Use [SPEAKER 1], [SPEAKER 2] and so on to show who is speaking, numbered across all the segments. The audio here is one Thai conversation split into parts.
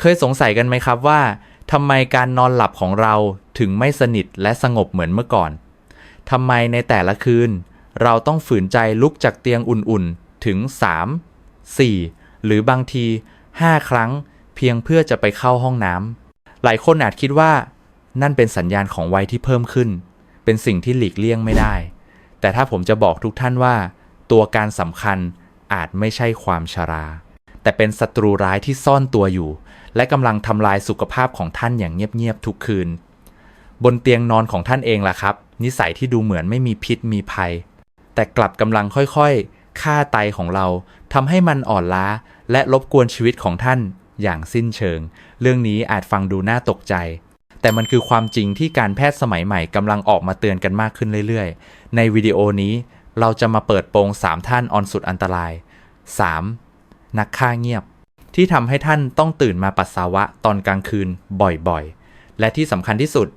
[SPEAKER 1] เคยสงสัยกันไหมครับว่าทำไมการนอนหลับของเราถึงไม่สนิทและสงบเหมือนเมื่อก่อนทำไมในแต่ละคืน เราต้องฝืนใจลุกจากเตียงอุ่นๆถึง 3 4 หรือบางที 5 ครั้ง เพียงเพื่อจะไปเข้าห้องน้ำหลายคนอาจคิดว่า นั่นเป็นสัญญาณของวัยที่เพิ่มขึ้น เป็นสิ่งที่หลีกเลี่ยงไม่ได้ แต่ถ้าผมจะบอกทุกท่านว่า ตัวการสำคัญอาจไม่ใช่ความชรา แต่เป็นศัตรูร้ายที่ซ่อนตัวอยู่ และกำลังทำลายสุขภาพของท่านอย่างเงียบๆทุกคืน บนเตียงนอนของท่านเองล่ะครับ นิสัยที่ดูเหมือนไม่มีพิษมีภัย แต่กลับกำลังค่อยๆฆ่าไตของเราทำให้มันอ่อนล้า และรบกวนชีวิตของท่านอย่างสิ้นเชิง เรื่องนี้อาจฟังดูน่าตกใจ แต่มันคือความจริงที่การแพทย์สมัยใหม่กำลังออกมาเตือนกันมากขึ้นเรื่อยๆ ในวิดีโอนี้เราจะมาเปิดโปง3ท่านออนสุดอันตราย 3. นักฆ่าเงียบ ที่ทำให้ท่านต้องตื่นมาปัสสาวะตอนกลางคืนบ่อยๆ และที่สำคัญที่สุด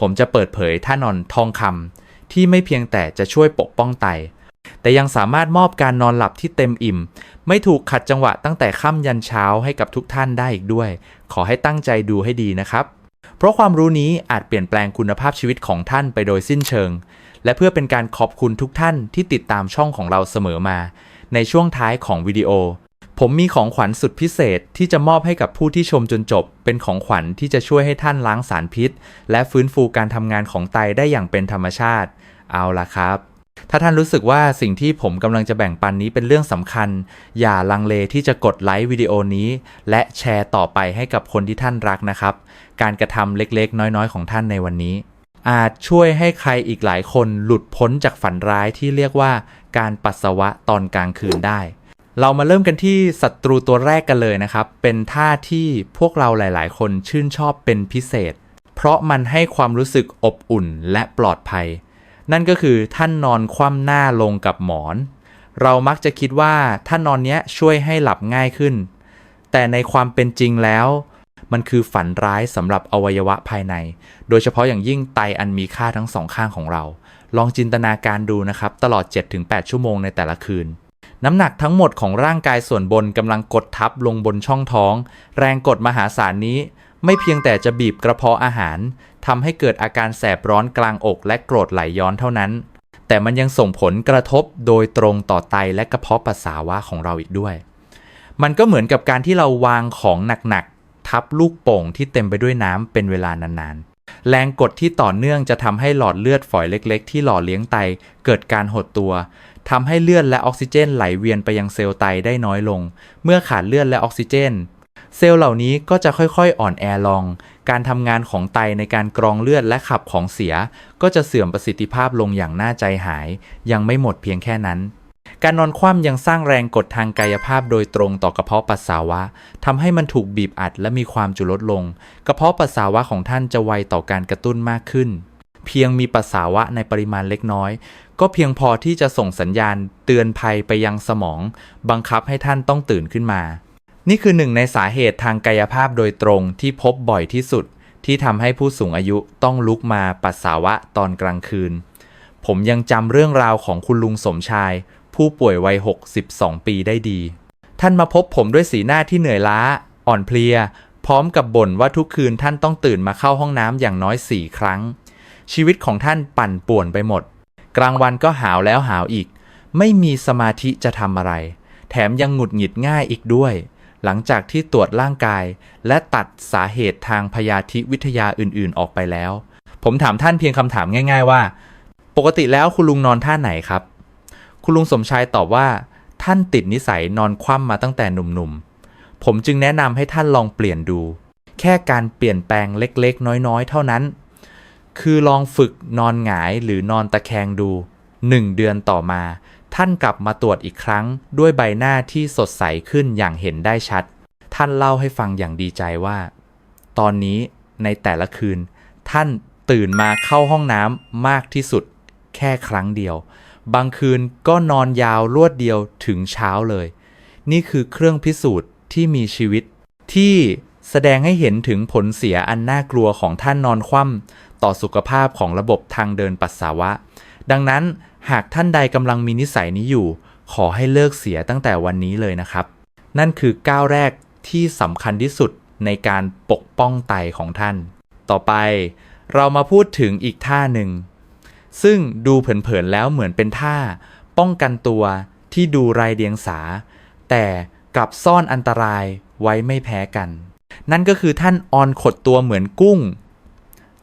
[SPEAKER 1] ผมจะเปิดเผยท่านอนทองคำที่ไม่เพียงแต่จะช่วยปกป้องไต แต่ยังสามารถมอบการนอนหลับที่เต็มอิ่ม ไม่ถูกขัดจังหวะตั้งแต่ค่ำยันเช้าให้กับทุกท่านได้อีกด้วย ขอให้ตั้งใจดูให้ดีนะครับเพราะความรู้นี้อาจเปลี่ยนแปลงคุณภาพชีวิตของท่านไปโดยสิ้นเชิง และเพื่อเป็นการขอบคุณทุกท่านที่ติดตามช่องของเราเสมอมา ในช่วงท้ายของวิดีโอ ผมมีของขวัญสุดพิเศษที่จะมอบให้กับผู้ที่ชมจนจบ เป็นของขวัญที่จะช่วยให้ท่านล้างสารพิษ และฟื้นฟูการทำงานของไตได้อย่างเป็นธรรมชาติ เอาล่ะครับ ถ้าท่านรู้สึกว่าสิ่งที่ผมกำลังจะแบ่งปันนี้เป็นเรื่องสำคัญ อย่าลังเลที่จะกดไลค์วิดีโอนี้ และแชร์ต่อไปให้กับคนที่ท่านรักนะครับ การกระทำเล็กๆ น้อยๆ ของท่านในวันนี้ อาจช่วยให้ใครอีกหลายคนหลุดพ้นจากฝันร้ายที่เรียกว่า การปัสสาวะตอนกลางคืนได้ เรามาเริ่มกันที่ศัตรูตัวแรกกันเลยนะครับ เป็นท่าที่พวกเราหลายๆ คนชื่นชอบเป็นพิเศษ เพราะมันให้ความรู้สึกอบอุ่นและปลอดภัย นั่นก็คือท่านนอนคว่ำหน้าลงกับหมอน เรามักจะคิดว่าท่านนอนเนี้ยช่วยให้หลับง่ายขึ้น แต่ในความเป็นจริงแล้ว มันคือฝันร้ายสำหรับอวัยวะภายใน โดยเฉพาะอย่างยิ่งไตอันมีค่าทั้งสองข้างของเรา ลองจินตนาการดูนะครับ ตลอด 7-8 ชั่วโมงในแต่ละคืน น้ำหนักทั้งหมดของร่างกายส่วนบนกำลังกดทับลงบนช่องท้อง แรงกดมหาศาลนี้ ไม่เพียงแต่จะบีบกระเพาะอาหารทำให้เกิดอาการแสบร้อนกลางอกและโกรธไหลย้อนเท่านั้น แต่มันยังส่งผลกระทบโดยตรงต่อไตและกระเพาะปัสสาวะของเราอีกด้วย มันก็เหมือนกับการที่เราวางของหนักๆทับลูกโป่งที่เต็มไปด้วยน้ำเป็นเวลานานๆ แรงกดที่ต่อเนื่องจะทำให้หลอดเลือดฝอยเล็ก ๆ ที่หล่อเลี้ยงไตเกิดการหดตัว ทำให้เลือดและออกซิเจนไหลเวียนไปยังเซลล์ไตได้น้อยลง เมื่อขาดเลือดและออกซิเจน เซลล์เหล่านี้ก็จะค่อยๆ อ่อนแอลง การทำงานของไตในการกรองเลือดและขับของเสีย ก็จะเสื่อมประสิทธิภาพลงอย่างน่าใจหาย ยังไม่หมดเพียงแค่นั้นการนอนคว่ำยังสร้างแรงกดทางกายภาพโดยตรงต่อกระเพาะปัสสาวะทำให้มันถูกบีบอัดและมีความจุลดลง กระเพาะปัสสาวะของท่านจะไวต่อการกระตุ้นมากขึ้น เพียงมีปัสสาวะในปริมาณเล็กน้อย ก็เพียงพอที่จะส่งสัญญาณเตือนภัยไปยังสมอง บังคับให้ท่านต้องตื่นขึ้นมา นี่คือหนึ่งในสาเหตุทางกายภาพโดยตรงที่พบบ่อยที่สุด ที่ทำให้ผู้สูงอายุต้องลุกมาปัสสาวะตอนกลางคืน ผมยังจำเรื่องราวของคุณลุงสมชาย ผู้ป่วยวัย 62 ปีได้ดี ท่านมาพบผมด้วยสีหน้าที่เหนื่อยล้า อ่อนเพลีย พร้อมกับบ่นว่าทุกคืนท่านต้องตื่นมาเข้าห้องน้ำอย่างน้อยสี่ครั้ง ชีวิตของท่านปั่นป่วนไปหมด กลางวันก็หาวแล้วหาวอีก ไม่มีสมาธิจะทำอะไร แถมยังหงุดหงิดง่ายอีกด้วย หลังจากที่ตรวจร่างกาย และตัดสาเหตุทางพยาธิวิทยาอื่นๆออกไปแล้ว ผมถามท่านเพียงคำถามง่าย ๆ ว่า ปกติแล้วคุณลุงนอนท่าไหนครับ คุณลุงสมชายตอบว่า ท่านติดนิสัยนอนคว่ำมาตั้งแต่หนุ่มๆ ผมจึงแนะนำให้ท่านลองเปลี่ยนดู แค่การเปลี่ยนแปลงเล็กๆ น้อยๆ เท่านั้น คือลองฝึกนอนหงายหรือนอนตะแคงดู 1 เดือนต่อมา ท่านกลับมาตรวจอีกครั้ง ด้วยใบหน้าที่สดใสขึ้นอย่างเห็นได้ชัด ท่านเล่าให้ฟังอย่างดีใจว่า ตอนนี้ในแต่ละคืน ท่านตื่นมาเข้าห้องน้ำมากที่สุด แค่ครั้งเดียว บางคืนก็นอนยาวรวดเดียวถึงเช้าเลย นี่คือเครื่องพิสูจน์ที่มีชีวิตที่ แสดงให้เห็นถึงผลเสียอันน่ากลัวของท่านนอนคว่ำต่อสุขภาพของระบบทางเดินปัสสาวะ ดังนั้นหากท่านใดกำลังมีนิสัยนี้อยู่ ขอให้เลิกเสียตั้งแต่วันนี้เลยนะครับ นั่นคือก้าวแรกที่สำคัญที่สุดในการปกป้องไตของท่าน ต่อไปเรามาพูดถึงอีกท่าหนึ่ง ซึ่งดูเผินๆแล้วเหมือนเป็นท่า ป้องกันตัวที่ดูไรเดียงสา แต่กลับซ่อนอันตรายไว้ไม่แพ้กัน นั่นก็คือท่านออนขดตัวเหมือนกุ้ง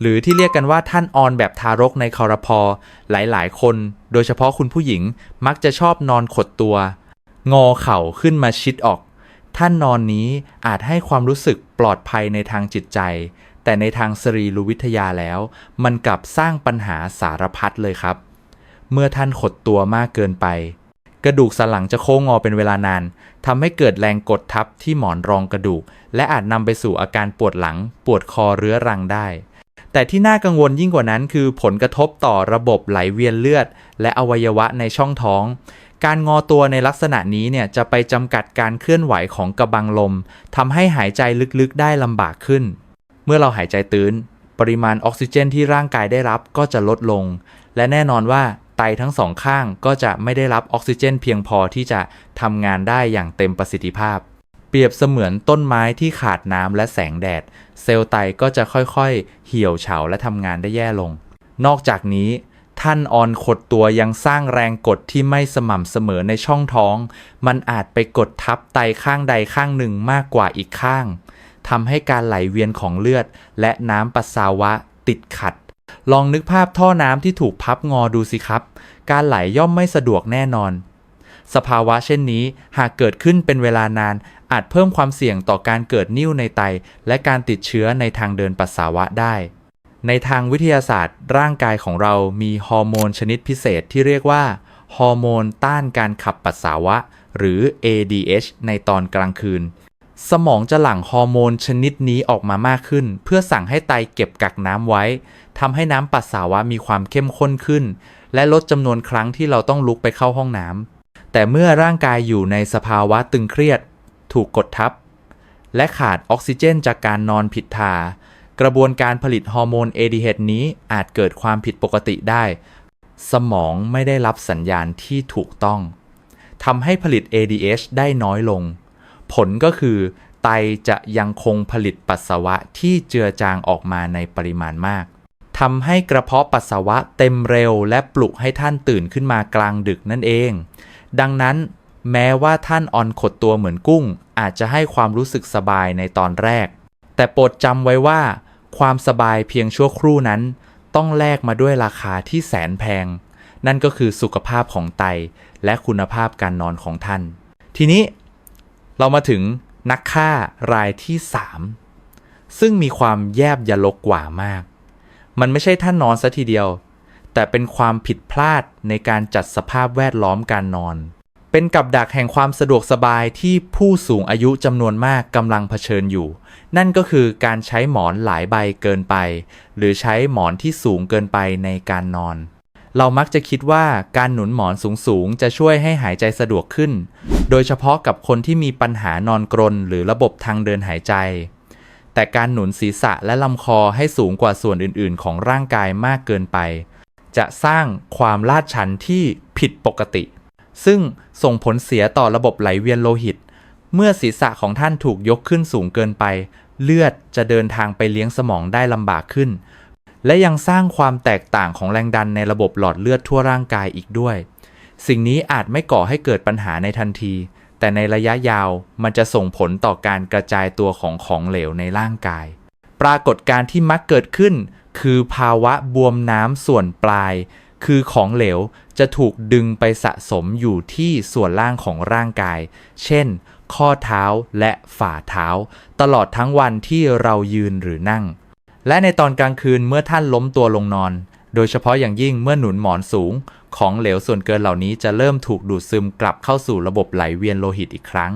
[SPEAKER 1] หรือที่เรียกกันว่าท่านออนแบบทารกในคอรพอหลายๆ คน โดยเฉพาะคุณผู้หญิงมักจะชอบนอนขดตัว งอเข่าขึ้นมาชิดออก ท่านนอนนี้อาจให้ความรู้สึกปลอดภัยในทางจิตใจ แต่ในทางสรีรวิทยาแล้ว มันกลับสร้างปัญหาสารพัดเลยครับ เมื่อท่านขดตัวมากเกินไป กระดูกสันหลังจะโค้งงอเป็นเวลานานทำให้เกิดแรงกดทับที่หมอนรองกระดูก และอาจนำไปสู่อาการปวดหลัง ปวดคอเรื้อรังได้ แต่ที่น่ากังวลยิ่งกว่านั้นคือผลกระทบต่อระบบไหลเวียนเลือด และอวัยวะในช่องท้อง การงอตัวในลักษณะนี้เนี่ยจะไปจำกัดการเคลื่อนไหวของกระบังลมทำให้หายใจลึกๆได้ลำบากขึ้น เมื่อเราหายใจตื้นปริมาณออกซิเจนที่ร่างกายได้รับก็จะลดลง และแน่นอนว่า ไตทั้งสองข้างก็จะไม่ได้รับออกซิเจน เพียงพอที่จะทำงานได้อย่างเต็มประสิทธิภาพ เปรียบเสมือนต้นไม้ที่ขาดน้ำและแสงแดด เซลล์ไตก็จะค่อยๆ เหี่ยวเฉาและทำงานได้แย่ลง นอกจากนี้ท่านออนขดตัวยังสร้างแรงกดที่ไม่สม่ำเสมอในช่องท้อง มันอาจไปกดทับไตข้างใดข้างหนึ่งมากกว่าอีกข้างทำให้การไหลเวียนของเลือด และน้ำปัสสาวะติดขัด ลองนึกภาพท่อน้ำที่ถูกพับงอดูสิครับ การไหลย่อมไม่สะดวกแน่นอน สภาวะเช่นนี้หากเกิดขึ้นเป็นเวลานาน อาจเพิ่มความเสี่ยงต่อการเกิดนิ่วในไต และการติดเชื้อในทางเดินปัสสาวะได้ ในทางวิทยาศาสตร์ ร่างกายของเรามีฮอร์โมนชนิดพิเศษที่เรียกว่าฮอร์โมนต้านการขับปัสสาวะ หรือ ADH ในตอนกลางคืน สมองจะหลั่งฮอร์โมนชนิดนี้ออกมามากขึ้น เพื่อสั่งให้ไตเก็บกักน้ำไว้ทำให้น้ำปัสสาวะมีความเข้มข้นขึ้น และลดจำนวนครั้งที่เราต้องลุกไปเข้าห้องน้ำแต่เมื่อร่างกายอยู่ในสภาวะตึงเครียด ถูกกดทับ และขาดออกซิเจนจากการนอนผิดท่ากระบวนการผลิตฮอร์โมน ADH นี้อาจเกิดความผิดปกติได้ สมองไม่ได้รับสัญญาณที่ถูกต้องทำให้ผลิต ADH ได้น้อยลง ผลก็คือไตจะยังคงผลิตปัสสาวะที่เจือจางออกมาในปริมาณมากทำให้กระเพาะปัสสาวะเต็มเร็วและปลุกให้ท่านตื่นขึ้นมากลางดึกนั่นเอง ดังนั้นแม้ว่าท่านออนขดตัวเหมือนกุ้ง อาจจะให้ความรู้สึกสบายในตอนแรก แต่โปรดจำไว้ว่า ความสบายเพียงชั่วครู่นั้น ต้องแลกมาด้วยราคาที่แสนแพง นั่นก็คือสุขภาพของไตและคุณภาพการนอนของท่าน ทีนี้ เรามาถึงนักฆ่ารายที่ 3 ซึ่งมีความแยบยลกกว่ามาก มันไม่ใช่ท่านนอนซะทีเดียว แต่เป็นความผิดพลาดในการจัดสภาพแวดล้อมการนอน เป็นกับดักแห่งความสะดวกสบายที่ผู้สูงอายุจำนวนมากกำลังเผชิญอยู่ นั่นก็คือการใช้หมอนหลายใบเกินไป หรือใช้หมอนที่สูงเกินไปในการนอน เรามักจะคิดว่าการหนุนหมอนสูงๆ จะช่วยให้หายใจสะดวกขึ้น โดยเฉพาะกับคนที่มีปัญหานอนกรนหรือระบบทางเดินหายใจ แต่การหนุนศีรษะและลำคอให้สูงกว่าส่วนอื่นๆ ของร่างกายมากเกินไป จะสร้างความลาดชันที่ผิดปกติ ซึ่งส่งผลเสียต่อระบบไหลเวียนโลหิต เมื่อศีรษะของท่านถูกยกขึ้นสูงเกินไป เลือดจะเดินทางไปเลี้ยงสมองได้ลำบากขึ้น และยังสร้างความแตกต่างของแรงดันในระบบหลอดเลือดทั่วร่างกายอีกด้วย สิ่งนี้อาจไม่ก่อให้เกิดปัญหาในทันที แต่ในระยะยาวมันจะส่งผลต่อการกระจายตัวของของเหลวในร่างกาย ปรากฏการณ์ที่มักเกิดขึ้น คือภาวะบวมน้ำส่วนปลาย คือของเหลวจะถูกดึงไปสะสมอยู่ที่ส่วนล่างของร่างกาย เช่น ข้อเท้าและฝ่าเท้า ตลอดทั้งวันที่เรายืนหรือนั่ง และในตอนกลางคืนเมื่อท่านล้มตัวลงนอน โดยเฉพาะอย่างยิ่งเมื่อหนุนหมอนสูง ของเหลวส่วนเกินเหล่านี้จะเริ่มถูกดูดซึมกลับเข้าสู่ระบบไหลเวียนโลหิตอีกครั้ง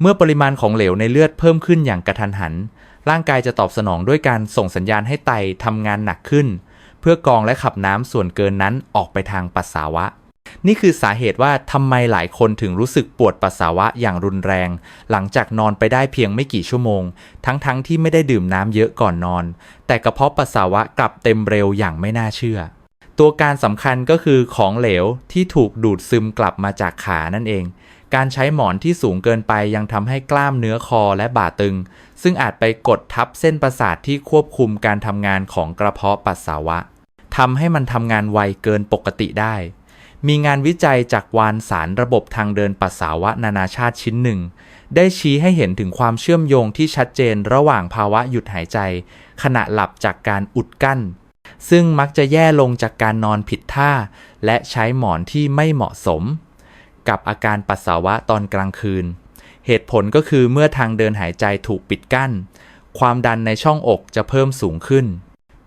[SPEAKER 1] เมื่อปริมาณของเหลวในเลือดเพิ่มขึ้นอย่างกระทันหัน ร่างกายจะตอบสนองด้วยการส่งสัญญาณให้ไตทำงานหนักขึ้น เพื่อกรองและขับน้ำส่วนเกินนั้นออกไปทางปัสสาวะ นี่คือสาเหตุว่าทำไมหลายคนถึงรู้สึกปวดปัสสาวะอย่างรุนแรง หลังจากนอนไปได้เพียงไม่กี่ชั่วโมง ทั้งๆทที่ไม่ได้ดื่มน้ำเยอะก่อนนอน แต่กระเพาะปัสสาวะกลับเต็มเร็วอย่างไม่น่าเชื่อ ตัวการสำคัญก็คือของเหลวที่ถูกดูดซึมกลับมาจากขานั่นเอง การใช้หมอนที่สูงเกินไปยังทำให้กล้ามเนื้อคอและบ่าตึง ซึ่งอาจไปกดทับเส้นประสาทที่ควบคุมการทำงานของกระเพาะปัสสาวะทำให้มันทำงานไวเกินปกติได้ มีงานวิจัยจากวารสารระบบทางเดินปัสสาวะนานาชาติชิ้นหนึ่ง ได้ชี้ให้เห็นถึงความเชื่อมโยงที่ชัดเจนระหว่างภาวะหยุดหายใจ ขณะหลับจากการอุดกั้น ซึ่งมักจะแย่ลงจากการนอนผิดท่า และใช้หมอนที่ไม่เหมาะสม กับอาการปัสสาวะตอนกลางคืน เหตุผลก็คือเมื่อทางเดินหายใจถูกปิดกั้น ความดันในช่องอกจะเพิ่มสูงขึ้น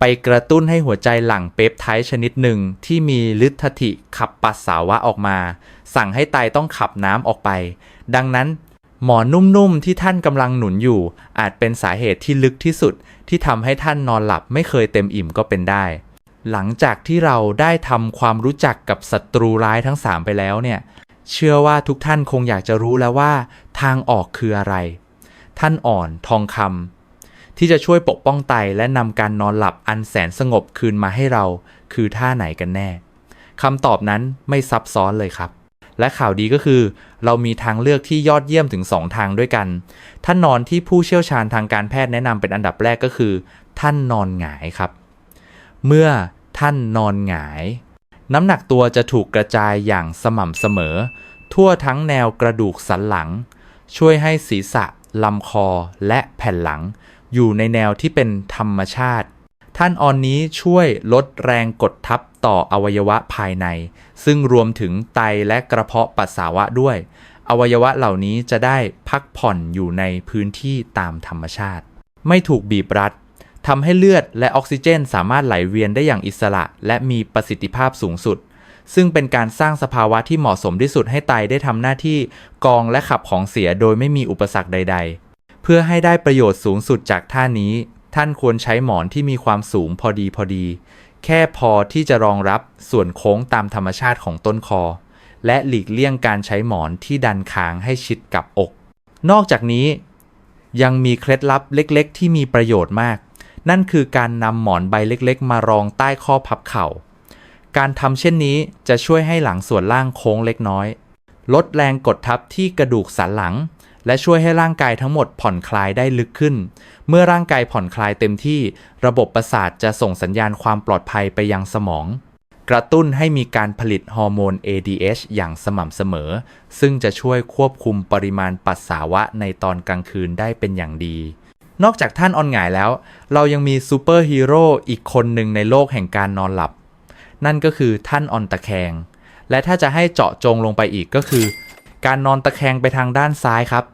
[SPEAKER 1] ไปกระตุ้นให้หัวใจหลั่งเปปไทด์ชนิดหนึ่งที่มีฤทธธิขับปัสสาวะออกมา สั่งให้ไตต้องขับน้ำออกไป ดังนั้น หมอนนุ่มๆที่ท่านกำลังหนุนอยู่ อาจเป็นสาเหตุที่ลึกที่สุด ที่ทำให้ท่านนอนหลับไม่เคยเต็มอิ่มก็เป็นได้ หลังจากที่เราได้ทำความรู้จักกับศัตรูร้ายทั้ง 3 ไปแล้วเนี่ย เชื่อว่าทุกท่านคงอยากจะรู้แล้วว่า ทางออกคืออะไร ท่านอ่อนทองคำ ที่จะช่วยปกป้องไตและนำการนอนหลับอันแสนสงบคืนมาให้เรา คือท่าไหนกันแน่คำตอบนั้นไม่ซับซ้อนเลยครับ และข่าวดีก็คือ เรามีทางเลือกที่ยอดเยี่ยมถึง 2 ทางด้วยกัน ท่านนอนที่ผู้เชี่ยวชาญทางการแพทย์แนะนำเป็นอันดับแรกก็คือ ท่านนอนหงายครับ เมื่อท่านนอนหงาย น้ำหนักตัวจะถูกกระจายอย่างสม่ำเสมอ ทั่วทั้งแนวกระดูกสันหลัง ช่วยให้ศีรษะลำคอและแผ่นหลัง อยู่ในแนวที่เป็นธรรมชาติ ท่านออนนี้ช่วยลดแรงกดทับต่ออวัยวะภายใน ซึ่งรวมถึงไตและกระเพาะปัสสาวะด้วย อวัยวะเหล่านี้จะได้พักผ่อนอยู่ในพื้นที่ตามธรรมชาติ ไม่ถูกบีบรัดทำให้เลือดและออกซิเจนสามารถไหลเวียนได้อย่างอิสระ และมีประสิทธิภาพสูงสุด ซึ่งเป็นการสร้างสภาวะที่เหมาะสมที่สุดให้ไตได้ทำหน้าที่กองและขับของเสียโดยไม่มีอุปสรรคใด ๆ เพื่อให้ได้ประโยชน์สูงสุดจากท่านี้ ท่านควรใช้หมอนที่มีความสูงพอดีพอดี แค่พอที่จะรองรับส่วนโค้งตามธรรมชาติของต้นคอ และหลีกเลี่ยงการใช้หมอนที่ดันค้างให้ชิดกับอก นอกจากนี้ ยังมีเคล็ดลับเล็กๆ ที่มีประโยชน์มาก นั่นคือการนำหมอนใบเล็กๆ มารองใต้ข้อพับเข่า การทำเช่นนี้จะช่วยให้หลังส่วนล่างโค้งเล็กน้อย ลดแรงกดทับที่กระดูกสันหลัง และช่วยให้ร่างกายทั้งหมดผ่อนคลายได้ลึกขึ้น เมื่อร่างกายผ่อนคลายเต็มที่ ระบบประสาทจะส่งสัญญาณความปลอดภัยไปยังสมอง กระตุ้นให้มีการผลิตฮอร์โมน ADH อย่างสม่ำเสมอ ซึ่งจะช่วยควบคุมปริมาณปัสสาวะในตอนกลางคืนได้เป็นอย่างดี นอกจากท่านออนหงายแล้ว เรายังมีซูเปอร์ฮีโร่อีกคนหนึ่งในโลกแห่งการนอนหลับ นั่นก็คือท่านออนตะแคง และถ้าจะให้เจาะจงลงไปอีกก็คือ การนอนตะแคงไปทางด้านซ้ายครับ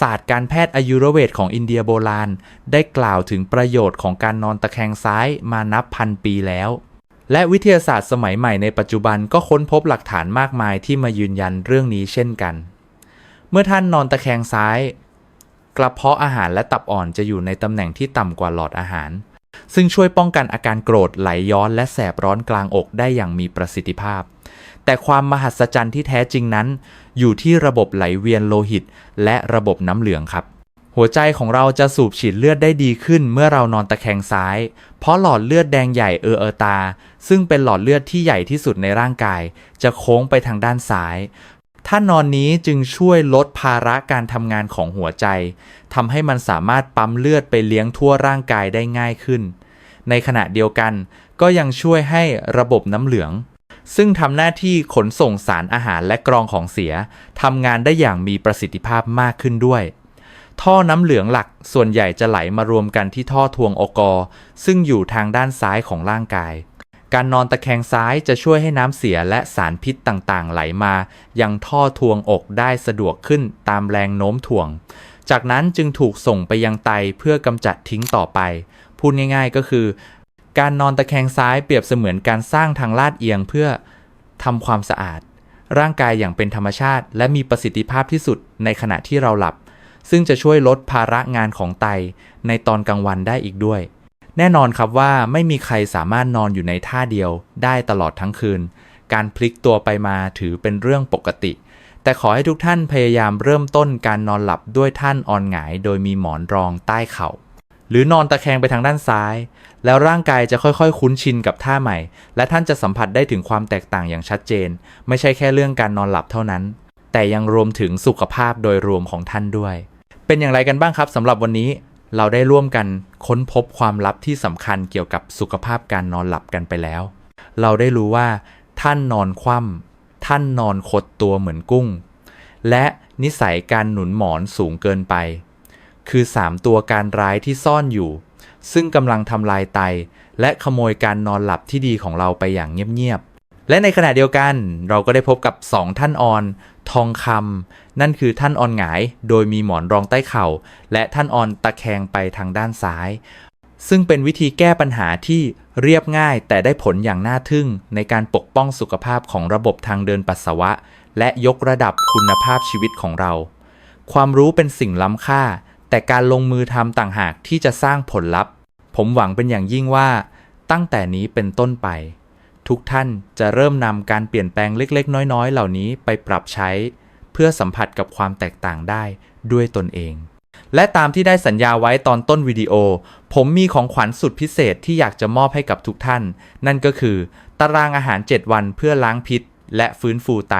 [SPEAKER 1] ศาสตร์การแพทย์อายุรเวทของอินเดียโบราณ ได้กล่าวถึงประโยชน์ของการนอนตะแคงซ้ายมานับพันปีแล้ว และวิทยาศาสตร์สมัยใหม่ในปัจจุบันก็ค้นพบหลักฐานมากมายที่มายืนยันเรื่องนี้เช่นกัน เมื่อท่านนอนตะแคงซ้าย กระเพาะอาหารและตับอ่อนจะอยู่ในตำแหน่งที่ต่ำกว่าหลอดอาหาร ซึ่งช่วยป้องกันอาการโกรธไหลย้อนและแสบร้อนกลางอกได้อย่างมีประสิทธิภาพ แต่ความมหัศจรรย์ที่แท้จริงนั้น อยู่ที่ระบบไหลเวียนโลหิต และระบบน้ำเหลืองครับ หัวใจของเราจะสูบฉีดเลือดได้ดีขึ้นเมื่อเรานอนตะแคงซ้าย เพราะหลอดเลือดแดงใหญ่เออเออตา ซึ่งเป็นหลอดเลือดที่ใหญ่ที่สุดในร่างกาย จะโค้งไปทางด้านซ้ายท่านนอนนี้จึงช่วยลดภาระการทำงานของหัวใจทำให้มันสามารถปั๊มเลือดไปเลี้ยงทั่วร่างกายได้ง่ายขึ้น ในขณะเดียวกันก็ยังช่วยให้ระบบน้ำเหลือง ซึ่งทำหน้าที่ขนส่งสารอาหารและกรองของเสียทำงานได้อย่างมีประสิทธิภาพมากขึ้นด้วย ท่อน้ำเหลืองหลักส่วนใหญ่จะไหลมารวมกันที่ท่อทวงอกอ ซึ่งอยู่ทางด้านซ้ายของร่างกาย การนอนตะแคงซ้ายจะช่วยให้น้ำเสียและสารพิษต่างๆ ไหลมา ยังท่อทวงอกได้สะดวกขึ้นตามแรงโน้มถ่วง จากนั้นจึงถูกส่งไปยังไตเพื่อกำจัดทิ้งต่อไป พูดง่าย ๆ ก็คือ การนอนตะแคงซ้ายเปรียบเสมือนการสร้างทางลาดเอียงเพื่อทำความสะอาด ร่างกายอย่างเป็นธรรมชาติ และมีประสิทธิภาพที่สุดในขณะที่เราหลับ ซึ่งจะช่วยลดภาระงานของไตในตอนกลางวันได้อีกด้วย แน่นอนครับว่าไม่มีใครสามารถนอนอยู่ในท่าเดียวได้ตลอดทั้งคืน การพลิกตัวไปมาถือเป็นเรื่องปกติ แต่ขอให้ทุกท่านพยายามเริ่มต้นการนอนหลับด้วยท่านอ่อนหงาย โดยมีหมอนรองใต้เข่า หรือนอนตะแคงไปทางด้านซ้าย แล้วร่างกายจะค่อยๆ คุ้นชินกับท่าใหม่ และท่านจะสัมผัสได้ถึงความแตกต่างอย่างชัดเจน ไม่ใช่แค่เรื่องการนอนหลับเท่านั้น แต่ยังรวมถึงสุขภาพโดยรวมของท่านด้วย เป็นอย่างไรกันบ้างครับสำหรับวันนี้เราได้ร่วมกันค้นพบความลับที่สำคัญเกี่ยวกับสุขภาพการนอนหลับกันไปแล้ว เราได้รู้ว่า ท่านนอนคว่ำท่านนอนขดตัวเหมือนกุ้ง และนิสัยการหนุนหมอนสูงเกินไป คือ 3 ตัวการร้ายที่ซ่อนอยู่ ซึ่งกำลังทำลายไต และขโมยการนอนหลับที่ดีของเราไปอย่างเงียบๆ และในขณะเดียวกันเราก็ได้พบกับ 2 ท่านออน ทองคำนั่นคือท่านออนหงาย โดยมีหมอนรองใต้เข่า และท่านออนตะแคงไปทางด้านซ้าย ซึ่งเป็นวิธีแก้ปัญหาที่เรียบง่ายแต่ได้ผลอย่างน่าทึ่ง ในการปกป้องสุขภาพของระบบทางเดินปัสสาวะ และยกระดับคุณภาพชีวิตของเราความรู้เป็นสิ่งล้ำค่า แต่การลงมือทำต่างหากที่จะสร้างผลลัพธ์ ผมหวังเป็นอย่างยิ่งว่า ตั้งแต่นี้เป็นต้นไป ทุกท่านจะเริ่มนำการเปลี่ยนแปลงเล็ก ๆ น้อย ๆ เหล่านี้ไปปรับใช้ เพื่อสัมผัสกับความแตกต่างได้ด้วยตนเอง และตามที่ได้สัญญาไว้ตอนต้นวิดีโอ ผมมีของขวัญสุดพิเศษที่อยากจะมอบให้กับทุกท่าน นั่นก็คือ ตารางอาหาร 7 วันเพื่อล้างพิษ และฟื้นฟูไต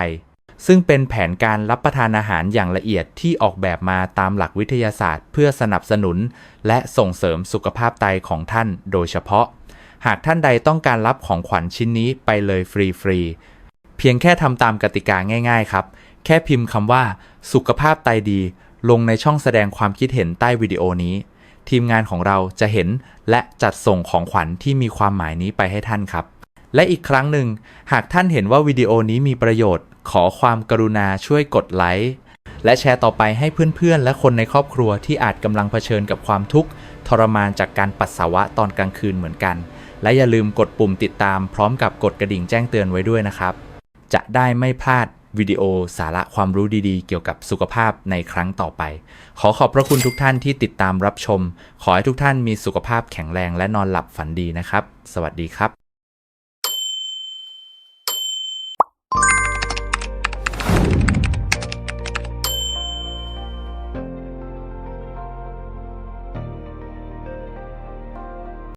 [SPEAKER 1] ซึ่งเป็นแผนการรับประทานอาหารอย่างละเอียดที่ออกแบบมาตามหลักวิทยาศาสตร์ เพื่อสนับสนุน และส่งเสริมสุขภาพไตของท่านโดยเฉพาะ หากท่านใดต้องการรับของขวัญชิ้นนี้ไปเลยฟรีๆ เพียงแค่ทำตามกติกาง่าย ๆ ครับ แค่พิมพ์คำว่า สุขภาพไตดี ลงในช่องแสดงความคิดเห็นใต้วิดีโอนี้ ทีมงานของเราจะเห็นและจัดส่งของขวัญที่มีความหมายนี้ไปให้ท่านครับ และอีกครั้งหนึ่งหากท่านเห็นว่าวิดีโอนี้มีประโยชน์ ขอความกรุณาช่วยกดไลค์และแชร์ต่อไปให้เพื่อนๆ และคนในครอบครัวที่อาจกำลังเผชิญกับความทุกข์ทรมานจากการปัสสาวะตอนกลางคืนเหมือนกัน และอย่าลืมกดปุ่มติดตามพร้อมกับกดกระดิ่งแจ้งเตือนไว้ด้วยนะครับ จะได้ไม่พลาดวิดีโอสาระความรู้ดีๆ เกี่ยวกับสุขภาพในครั้งต่อไป ขอขอบพระคุณทุกท่านที่ติดตามรับชม ขอให้ทุกท่านมีสุขภาพแข็งแรงและนอนหลับฝันดีนะครับ สวัสดีครับ